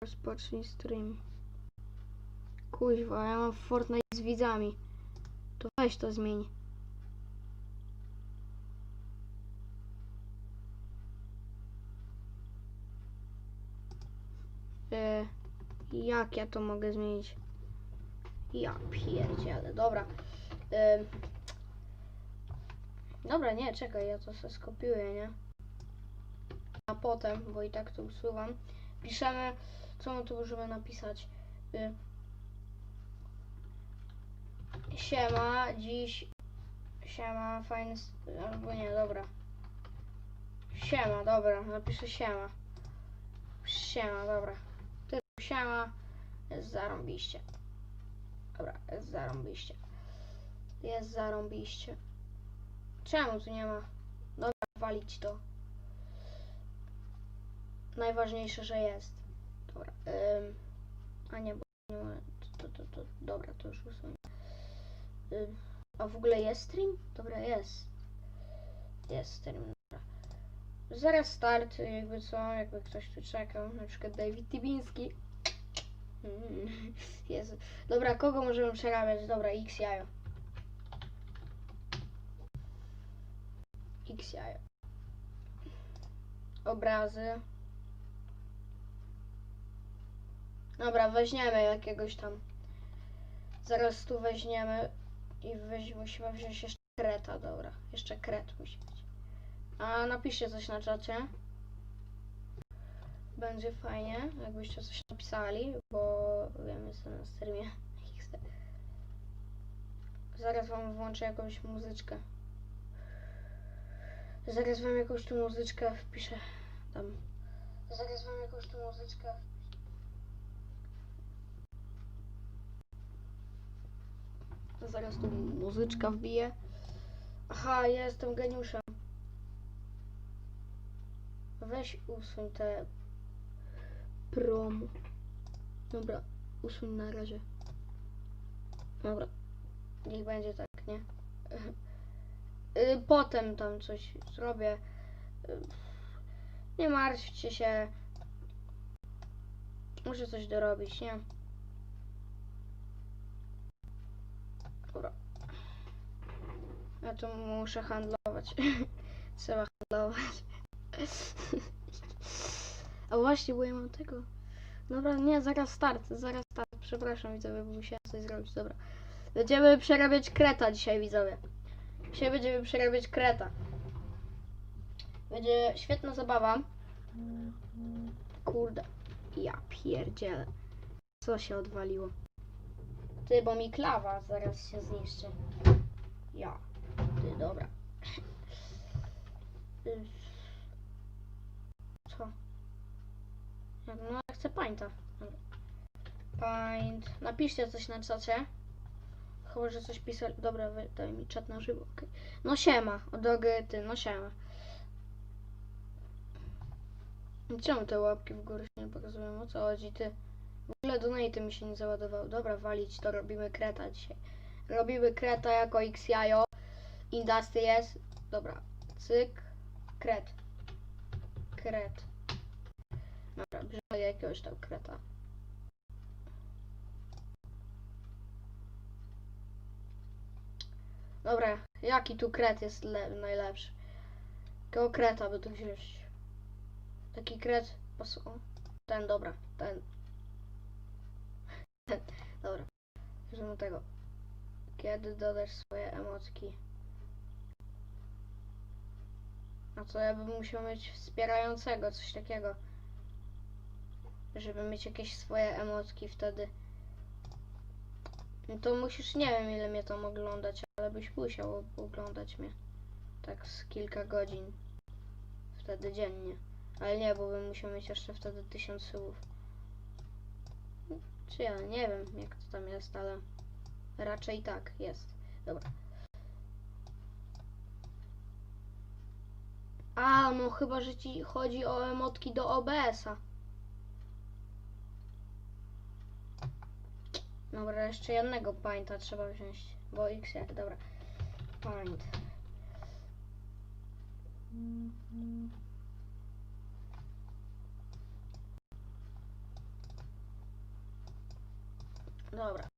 Rozpocznij stream. Kuźwa, ja mam Fortnite z widzami. To weź to zmień. E, jak ja to mogę zmienić? Ja pierdzielę, dobra. E, dobra, nie, czekaj, ja to sobie skopiuję, nie? A potem, bo i tak to usuwam. Piszemy, co my tu możemy napisać? Y, Siema, dziś. Siema, fajny. Albo nie, dobra. Siema, dobra, napiszę siema. Siema, dobra. Tytuł siema. Jest zarąbiście. Dobra, jest zarąbiście. Jest zarąbiście. Czemu tu nie ma? Dobra, walić to. Najważniejsze, że jest. Dobra. Ym, a nie, bo nie. To, to, to, dobra, to już usunę. A w ogóle jest stream? Dobra, jest. Jest stream. Dobra. Zaraz start, jakby co, jakby ktoś tu czekał, na przykład David Tibiński. Mm, Jezu. Dobra, kogo możemy przerabiać? Dobra, X jajo. X jajo. Obrazy. Dobra, weźmiemy jakiegoś tam. Zaraz tu weźmiemy i weź, musimy wziąć jeszcze kreta, dobra. Jeszcze kret musi być. A napiszcie coś na czacie. Będzie fajnie, jakbyście coś napisali, bo wiem, jestem na streamie. Zaraz wam włączę jakąś muzyczkę. Zaraz wam jakąś tu muzyczkę wpiszę. Tam. Zaraz wam jakąś tu muzyczkę Zaraz tu muzyczka wbije. Aha, ja jestem geniuszem. Weź usuń te prom. Dobra, usuń na razie. Dobra, niech będzie tak, nie? Y, Potem tam coś zrobię. Y, Nie martwcie się. Muszę coś dorobić, nie? Ja tu muszę handlować. Trzeba handlować. A właśnie, bo ja mam tego. Dobra, nie, zaraz start, zaraz start. Przepraszam widzowie, bo musiałem coś zrobić. Dobra. Będziemy przerabiać kreta dzisiaj, widzowie. Dzisiaj będziemy przerabiać kreta. Będzie świetna zabawa. Kurde. Ja pierdzielę. Co się odwaliło? Ty, bo mi klawa zaraz się zniszczy. Ja. Ty, dobra. Co? No, ja chcę painta. Paint. Napiszcie coś na czacie. Chyba, że coś pisali. Dobra, wy- daj mi czat na żywo. okej. No siema. Drogi ty, no siema. Czemu te łapki w górę się nie pokazują? O co chodzi, ty? W ogóle donate mi się nie załadował. Dobra, walić to, robimy kreta dzisiaj. Robimy kreta jako XJO. Industry jest. Dobra, cyk. Kret. Kret. Dobra, bierzemy jakiegoś tam kreta. Dobra, jaki tu kret jest le- najlepszy? Jakiego kreta by tu wziąć? Taki kret pasu. Ten, dobra, ten. Dobra. Bierzemy tego. Kiedy dodasz swoje emotki? A co ja bym musiał mieć wspierającego, coś takiego. Żeby mieć jakieś swoje emotki wtedy. No to musisz, nie wiem ile mnie tam oglądać, ale byś musiał oglądać mnie. Tak z kilka godzin. Wtedy dziennie. Ale nie, bo bym musiał mieć jeszcze wtedy tysiąc słów. Czy ja nie wiem jak to tam jest, ale raczej tak jest. Dobra. A, no chyba, że ci chodzi o emotki do OBS-a. Dobra, jeszcze jednego painta trzeba wziąć, bo X, dobra. Paint. Dobra.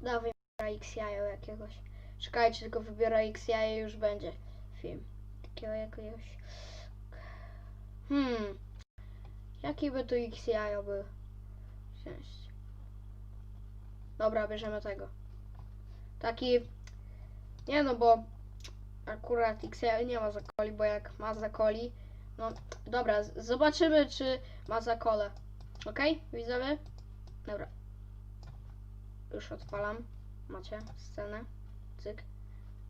Dawaj X jajo jakiegoś. Czekajcie, tylko wybiorę X jajo już będzie film. Takiego jakiegoś. Hmm. Jaki by tu X jajo był? Wziąć. Dobra, bierzemy tego. Taki. Nie no, bo akurat X jajo nie ma zakoli, bo jak ma zakoli. No dobra, zobaczymy czy ma zakole. Okej, widzowie? Dobra. Już odpalam. Macie scenę. Cyk.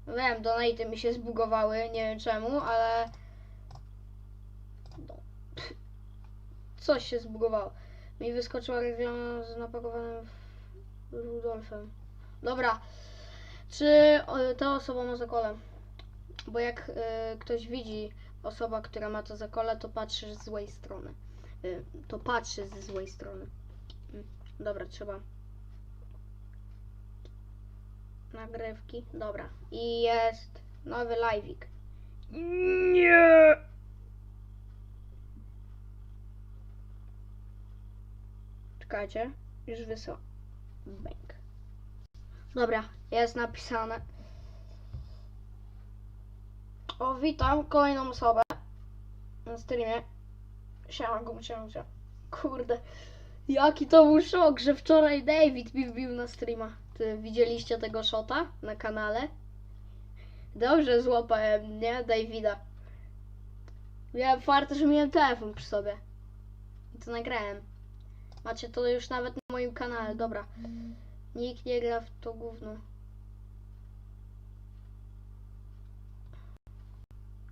No Wiem, donaty mi się zbugowały, nie wiem czemu, ale... No. Coś się zbugowało. Mi wyskoczyła reklama z napakowanym Rudolfem. Dobra. Czy ta osoba ma zakole? Bo jak y, ktoś widzi osoba, która ma to zakole, to patrzy z złej strony. Y, to patrzy ze złej strony. Mm, Dobra, trzeba. Nagrywki. Dobra. I jest nowy live'ik. Nie! Czekajcie. Już wysłał. Bęk. Dobra, jest napisane. O, witam kolejną osobę na streamie. Siema, gum, siema, siema. Kurde, jaki to był szok, że wczoraj David mi wbił na streama. Widzieliście tego shota na kanale? Dobrze złapałem, nie? Davida. Miałem farta, że miałem telefon przy sobie. I to nagrałem. Macie to już nawet na moim kanale, dobra. Nikt nie gra w to gówno.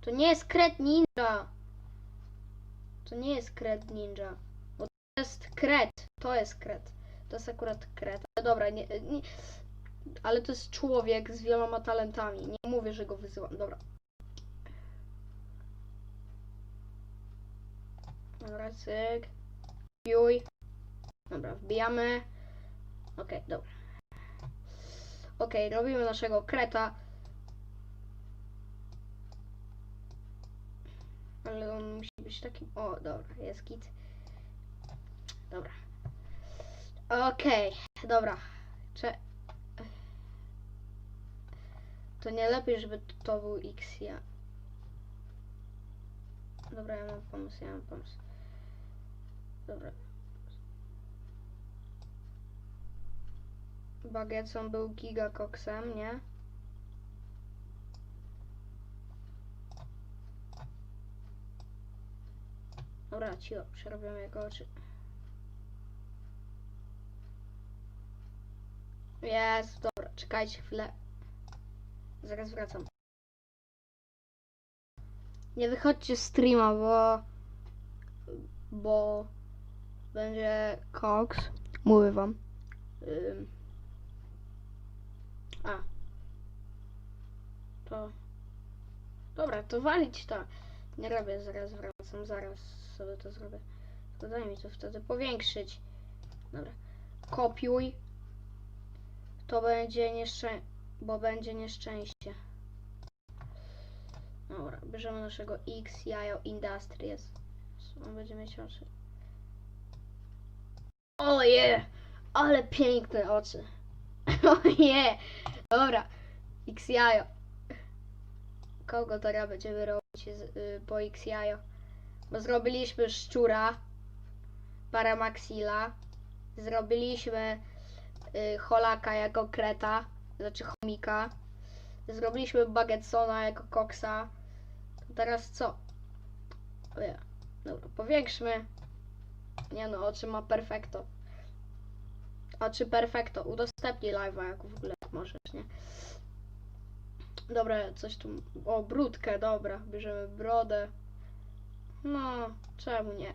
To nie jest kret ninja. To nie jest kret ninja. Bo to jest kret. To jest kret. To jest akurat kret. Ale dobra, nie, nie, ale to jest człowiek z wieloma talentami. Nie mówię, że go wyzywam. Dobra. Dobra, cyk. Juj. Dobra, wbijamy. Okej, dobra. Okej, robimy naszego kreta. Ale on musi być taki. O, dobra, jest kit. Dobra. Okej, dobra. Cze... To nie lepiej, żeby to był X, ja. Dobra, ja mam pomysł, ja mam pomysł. Dobra. Bagietson był gigakoksem, nie? Dobra, cicho, przerobiamy jego oczy. Jest, dobra, czekajcie chwilę. Zaraz wracam. Nie wychodźcie z streama, bo... Bo... Będzie koks. Mówię wam. Ym. A. To... Dobra, to walić to. Nie robię, zaraz wracam, zaraz sobie to zrobię. To daj mi to wtedy powiększyć. Dobra. Kopiuj. To będzie nieszczęście, bo będzie nieszczęście. Dobra, bierzemy naszego X Jajo Industries. On będzie mieć oczy. Oje! Ale piękne oczy. Oje! Dobra. X Jajo. Kogo teraz będziemy robić z, y, po X Jajo? Bo zrobiliśmy szczura. Paramaxila. Zrobiliśmy Holaka jako kreta. Znaczy chomika. Zrobiliśmy Bagetsona jako koksa. Teraz co? Oje. Dobra, powiększmy. Nie no, oczy ma perfekto. Oczy perfekto. Udostępnij live'a, jak w ogóle możesz, nie? Dobra, coś tu. O, brudkę, dobra. Bierzemy brodę. No, czemu nie?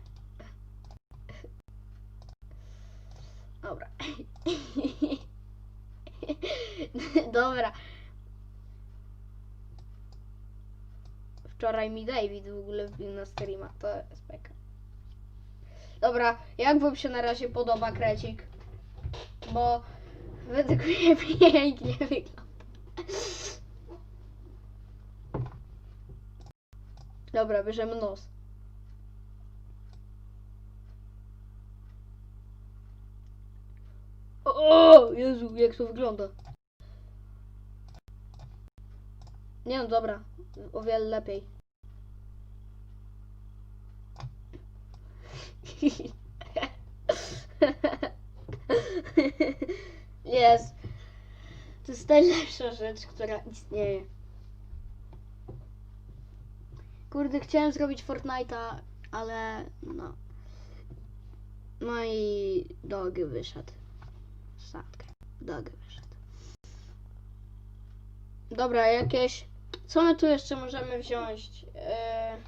Dobra. dobra. Wczoraj mi David w ogóle wbił na streama. To jest beka. Dobra, jak wam się na razie podoba krecik? Bo według mnie pięknie wygląda. Dobra, bierzemy nos. O, Jezu, jak to wygląda. Nie no, dobra. O wiele lepiej. Jest. To jest najlepsza rzecz, która istnieje. Kurde, chciałem zrobić Fortnite'a, ale no. No i dog wyszedł. Statkę. Dog wyszedł. Dobra, jakieś. Co my tu jeszcze możemy wziąć? Eee...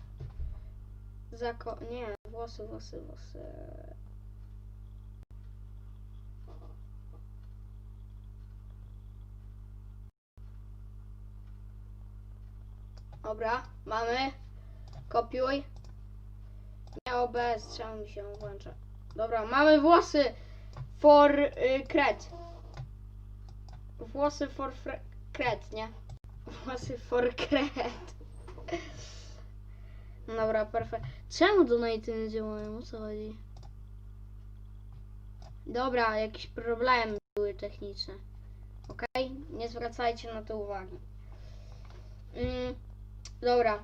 Zako... Nie, włosy, włosy, włosy. Dobra, mamy. Kopiuj. Nie OBS, czemu mi się włącza? Dobra, mamy włosy for y, kret. Włosy for fre, kret, nie? Włosy for kret. No Dobra, perfekt. Czemu donaty nie działają? O co chodzi? Dobra, jakieś problemy były techniczne. Okej? Nie zwracajcie na to uwagi. Mm, dobra.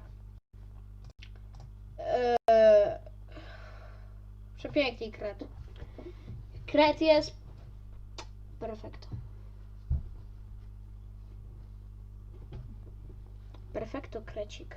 Eee, przepiękny kret. Gracias. Perfecto. Perfecto, Kreczik.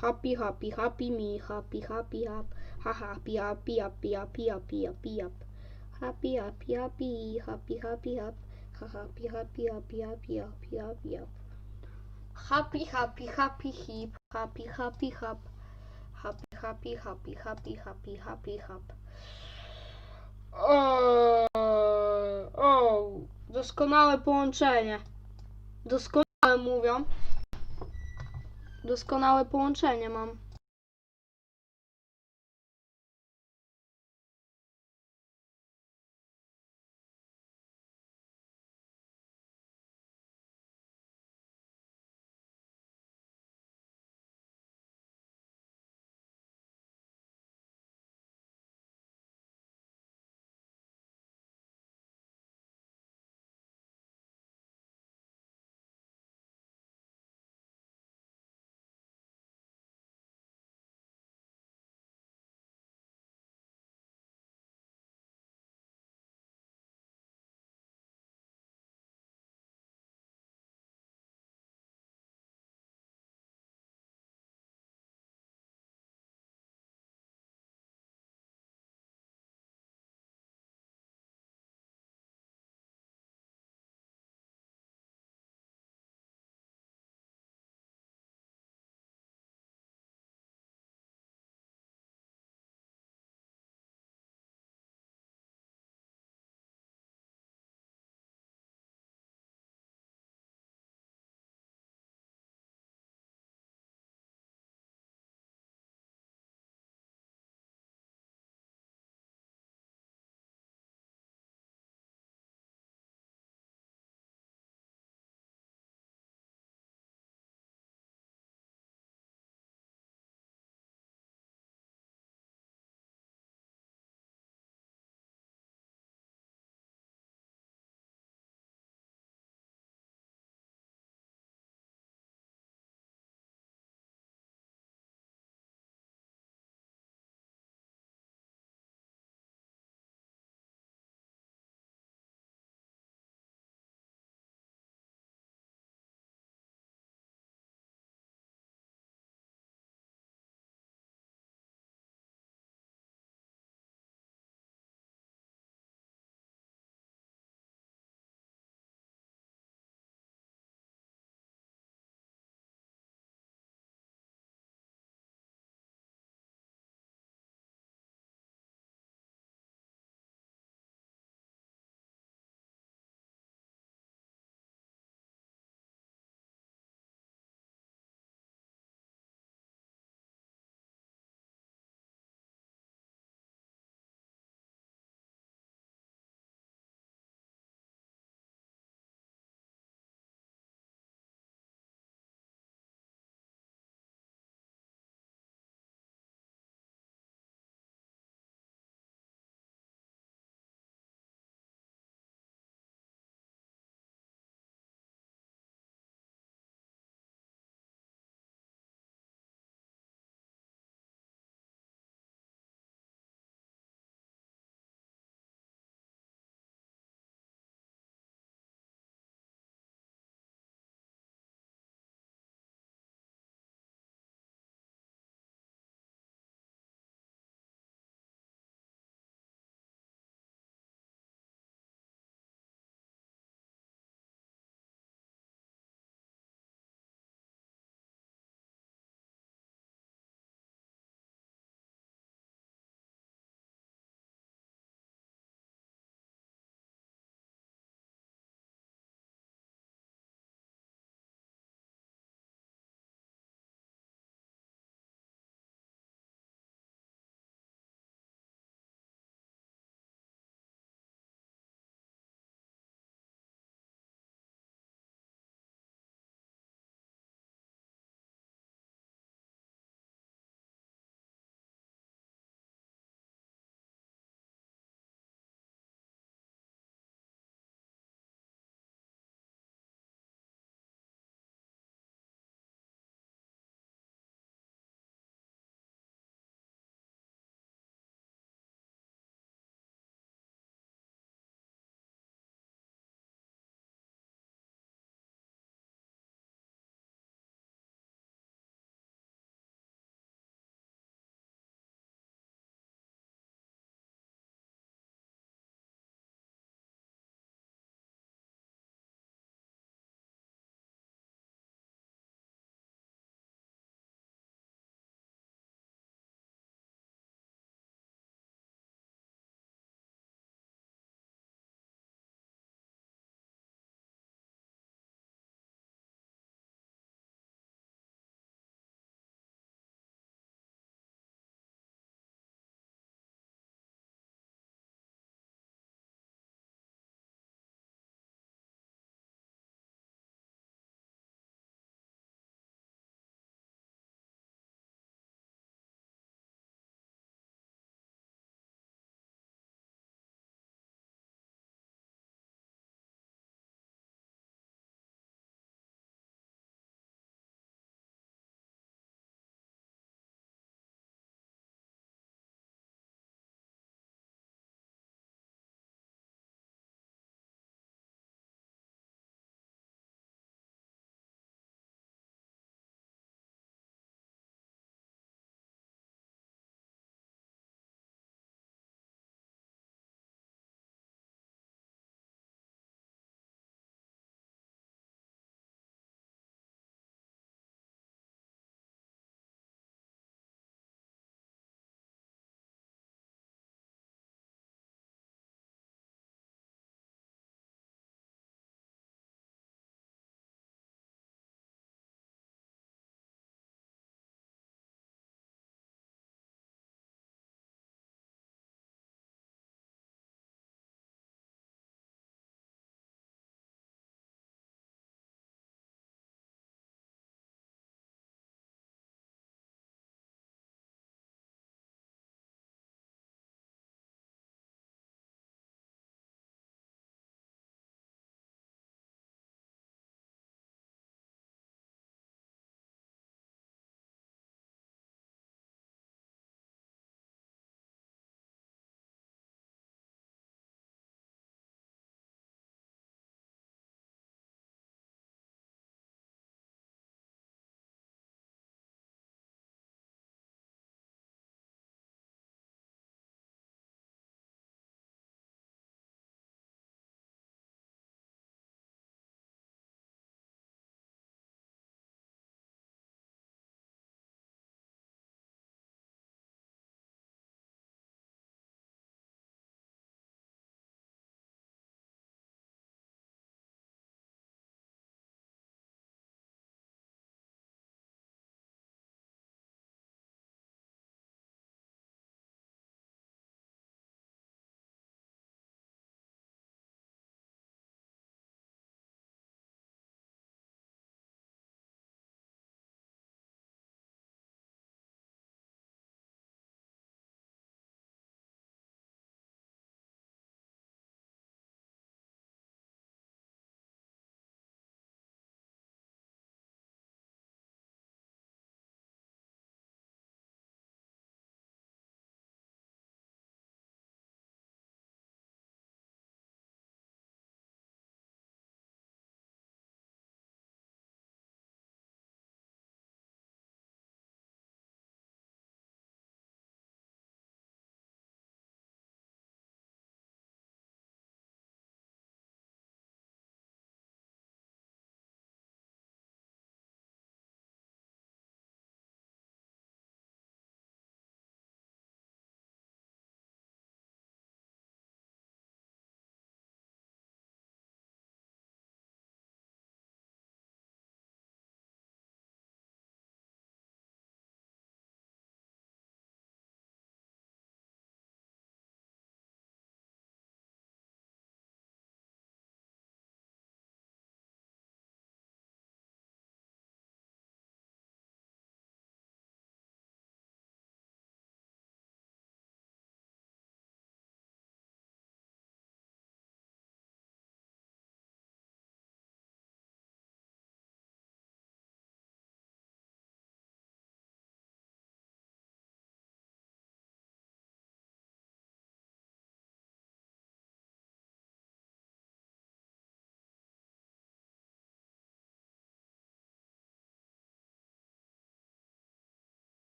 Hoppy, hoppy, hoppy me, hoppy, hoppy, hop, ha, hoppy, hoppy, hoppy, hoppy, hoppy, hoppy, hop, hoppy, hoppy, hoppy, hoppy, hoppy, hop, ha, hoppy, hoppy, hoppy, hoppy, hoppy, hoppy, hop, hoppy, hoppy, hoppy, heap, hoppy, hoppy, hop, hoppy, hoppy, hoppy, hoppy, hoppy, hoppy, hop. O, doskonałe połączenie. Doskonałe mówią. Doskonałe połączenie mam.